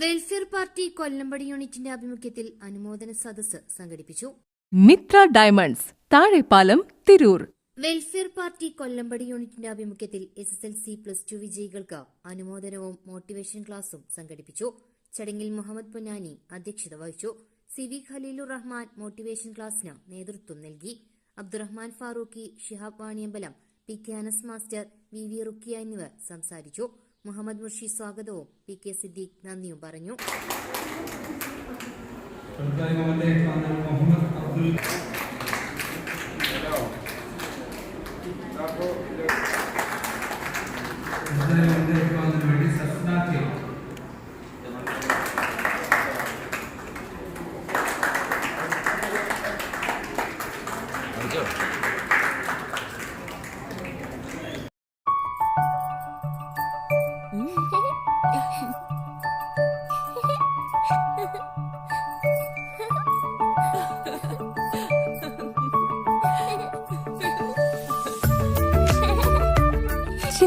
Welfare party Kollampadi യൂണിറ്റിന്റെ ആഭിമുഖ്യത്തിൽ അനുമോദന സദസ്സ് സംഘടിപ്പിച്ചു. Mitra diamonds Thazhepalam Tirur. Welfare party Kollampadi യൂണിറ്റിന്റെ ആഭിമുഖ്യത്തിൽ S S L C plus two വിജയികൾക്ക് അനുമോദനവും മോട്ടിവേഷൻ ക്ലാസും സംഘടിപ്പിച്ചു. ചടങ്ങിൽ മുഹമ്മദ് പൊന്നാനി അധ്യക്ഷത വഹിച്ചു. C V Khaleelur Rahman motivation ക്ലാസിന് നേതൃത്വം നൽകി. Abdurahman Farooqui Shihab Vaniyambalam P K Anas master V V Rukiya എന്നിവർ സംസാരിച്ചു. മുഹമ്മദ് മുർഷി സ്വാഗതവും പി കെ സിദ്ദീഖ് നന്ദിയും പറഞ്ഞു. മുഹമ്മദ്